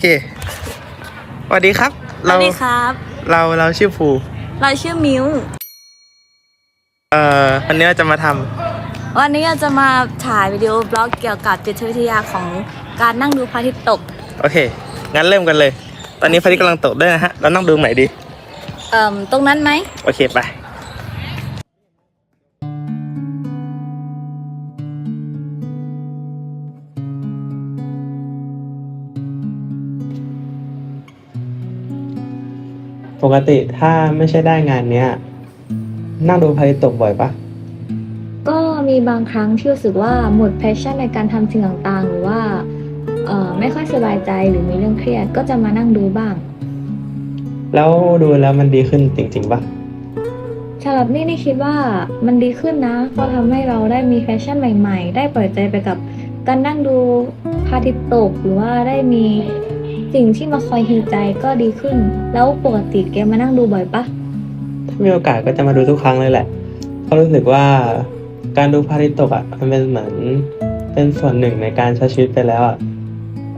เคสวัสดีครับ สเราวัสดีครับ เราเราชื่อภูเราชื่อมิว เอ่อวันนี้เราจะมาทำวันนี้เราจะมาถ่ายวิดีโอบล็อกเกี่ยวกับจิตวิทยาของการนั่งดูพระอาทิตย์ตก โอเค งั้นเริ่มกันเลย ตอนนี้พระอาทิตย์กำลังตกด้วยนะฮะ เรานั่งดูไหนดี เอ่มตรงนั้นไหม โอเคไป ปกติถ้าไม่ใช่ได้งานเนี้ยนั่งดูพระอาทิตย์ตกบ่อยปะก็มีบางครั้งที่รู้สึกว่าหมดแพชชั่นในการทำสิ่งต่างๆ หรือว่าเอ่อไม่ค่อยสบายใจหรือมีเรื่องเครียดก็จะมานั่งดูบ้าง แล้วดูแล้วมันดีขึ้นจริงๆปะสำหรับนี่นี่คิดว่ามันดีขึ้นนะเพราะทำให้เราได้มีแฟชั่นใหม่ ๆ ได้ปล่อยใจไปกับการนั่งดูพระอาทิตย์ตกหรือว่าได้มี สิ่งที่มาคอยฮีลใจก็ดีขึ้น แล้วปกติแกมานั่งดูบ่อยปะถ้ามีโอกาสก็จะมาดูทุกครั้งเลยแหละเพราะรู้สึกว่าการดูพระอาทิตย์ตกอะมันเป็นเหมือนเป็นส่วนหนึ่งในการใช้ชีวิตไปแล้วอะ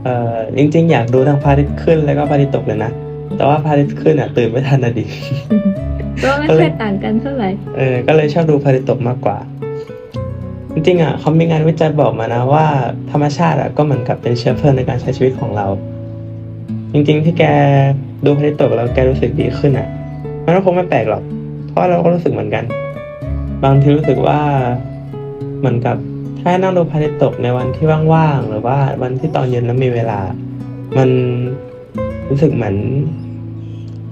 เอ่อจริง ๆ อยากดูทั้งพระอาทิตย์ขึ้นแล้วก็พระอาทิตย์ตกเลยนะแต่ว่าพระอาทิตย์ขึ้นอะตื่นไม่ทันนะดิก็ไม่ค่อยต่างกันเท่าไหร่เออก็เลยชอบดูพระอาทิตย์ตกมากกว่า จริงๆอะเขามีงานวิจัยบอกมานะว่า ธรรมชาติอะก็เหมือนกับเป็นเชื้อเพลิงในการใช้ชีวิตของเรา จริงๆที่แกดูพระอาทิตย์ตกแล้วแกรู้สึกดีขึ้นอะ มันก็คงไม่แปลกหรอก เพราะเราก็รู้สึกเหมือนกัน บางทีรู้สึกว่าเหมือนกับถ้านั่งดูพระอาทิตย์ตกในวันที่ว่างๆหรือว่าวันที่ตอนเย็นแล้วมีเวลา มันรู้สึกเหมือน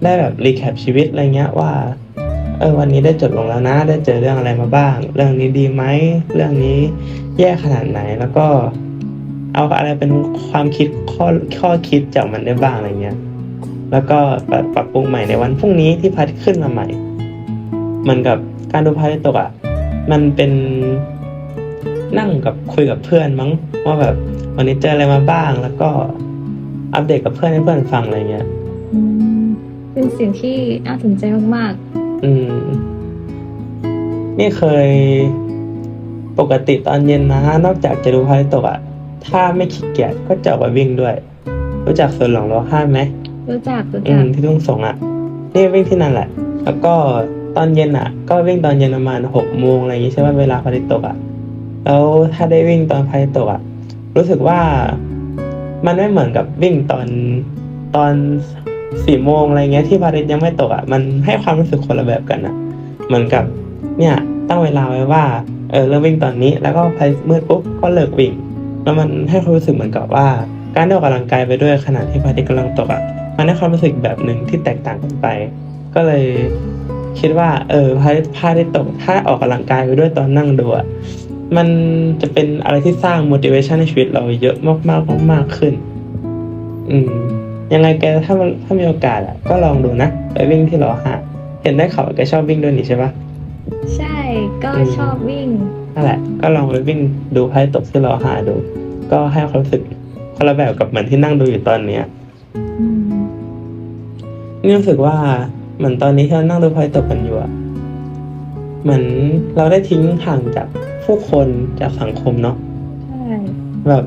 ได้แบบรีแคปชีวิตอะไรเงี้ยว่าเออวันนี้ได้จบลงแล้วนะ ได้เจอเรื่องอะไรมาบ้าง เรื่องนี้ดีไหม เรื่องนี้แย่ขนาดไหนแล้วก็ เอาอะไรเป็นความคิดข้อข้อคิดจากมันได้บ้างอะไรเงี้ย แล้วก็ปรับปรับปรุงใหม่ในวันพรุ่งนี้ที่พระอาทิตย์ขึ้นมาใหม่เหมือนกับการดูพระอาทิตย์ตกอะ มันเป็นนั่งกับคุยกับเพื่อนมั้งว่าแบบวันนี้เจออะไรมาบ้าง แล้วก็อัปเดตกับเพื่อนให้เพื่อนฟังอะไรเงี้ยอืมเป็นสิ่งที่น่าสนใจมากอืม นี่เคยปกติตอนเย็นนะ นอกจากจะดูพระอาทิตย์ตกอะ ถ้าไม่ขี้เกียจก็จะออกไปวิ่งด้วย รู้จักสวนหลวงรห้าไหมๆรู้จักรู้อืจัมกที่ทุ่งสงอะนี่วิ่งที่นั่นแหละ แล้วก็ตอนเย็นอะก็วิ่งตอนเย็นประมาณหกโมงอะไรอย่างงี้ใช่ไหมเวลาพระอาทิตย์ตกอะแล้วถ้าได้วิ่งตอนพระอาทิตย์ตกอะรู้สึกว่ามันไม่เหมือนกับวิ่งตอนตอนสี่โมงอะไรเงี้ยที่พระอาทิตย์ยังไม่ตกอะมันให้ความรู้สึกคนละแบบกันอะเหมือนกับเนี่ยตั้งเวลาไว้ว่าเออเริ่มวิ่งตอนนี้ แล้วก็พอมืดปุ๊บก็เลิกวิ่ง แล้วมันให้ความรู้สึกเหมือนกับว่า การได้ออกกำลังกายไปด้วยขณะที่พระอาทิตย์กำลังตกอะมันให้ความรู้สึกแบบหนึ่งที่แตกต่างกันไป ก็เลยคิดว่า เออพระอาทิตย์พระอาทิตย์ตกถ้าออกกำลังกายไปด้วยตอนนั่งดูอะมันจะเป็นอะไรที่สร้าง motivation ในชีวิตเราเยอะมากมากๆมากๆขึ้น อืมยังไงแกถ้ามันถ้ามีโอกาสอะก็ลองดูนะ ไปวิ่งที่หลอหาเห็นได้ข่าวว่าแกชอบวิ่งด้วยนี่ใช่ปะใช่ ก็อืมชอบวิ่งนั่นแหละ ก็ลองไปวิ่งดูไพ่ตกที่เราหาดู ก็ให้ความรู้สึกคนละแบบกับเหมือนที่นั่งดูอยู่ตอนเนี้ยอืมนี่รู้สึกว่าเหมือนตอนนี้ที่เรานั่งดูไพ่ตกกันอยู่อะเหมือนเราได้ทิ้งห่างจากผู้คนจากสังคมเนาะใช่แบบ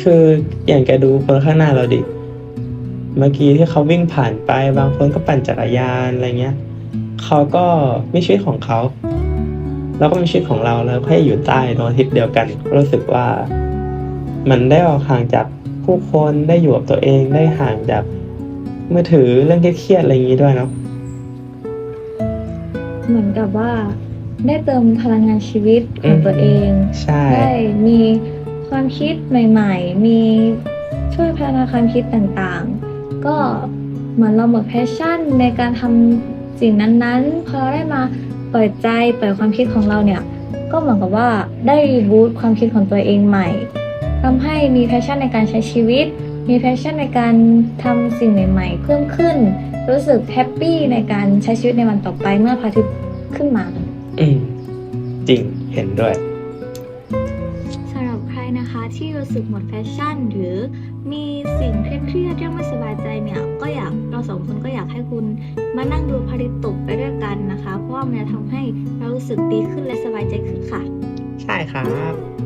คืออย่างแกดูคนข้างหน้าเราดิเมื่อกี้ที่เขาวิ่งผ่านไปบางคนก็ปั่นจักรยานอะไรเงี้ยเขาก็มีชีวิตของเขา แล้วก็มีชีวิตของเราแล้วแค่อยู่ใต้ดวงอาทิตย์เดียวกันก็รู้สึกว่า มันได้ออกห่างจากผู้คนได้อยู่กับตัวเองได้ห่างจากมือถือเรื่องเครียดๆอะไรอย่างนี้ด้วยเนาะเหมือนกับว่า ได้เติมพลังงานชีวิตของตัวเองใช่ได้มีความคิดใหม่ ๆ มีช่วยพัฒนาความคิดต่างๆ ก็เหมือนเราหมดแพชชั่นในการทำสิ่งนั้นๆ พอเราได้มา เปิดใจเปิดความคิดของเราเนี่ย ก็เหมือนกับว่าได้รีบูตความคิดของตัวเองใหม่ทำให้มีแพชชั่นในการใช้ชีวิต มีแพชชั่นในการทำสิ่งใหม่ๆ เพิ่มขึ้น รู้สึกแฮปปี้ในการใช้ชีวิตในวันต่อไปเมื่อพระอาทิตย์ขึ้นมา อืมจริงเห็นด้วยสำหรับใครนะคะที่รู้สึกหมดแฟชั่นหรือ มีสิ่งเครียดๆเรื่องไม่สบายใจเนี่ย ก็อยากเราสองคนก็อยากให้คุณมานั่งดูพระอาทิตย์ตกไปด้วยกันนะคะ เพราะว่ามันจะทำให้เรารู้สึกดีขึ้นและสบายใจขึ้นค่ะ ใช่ครับ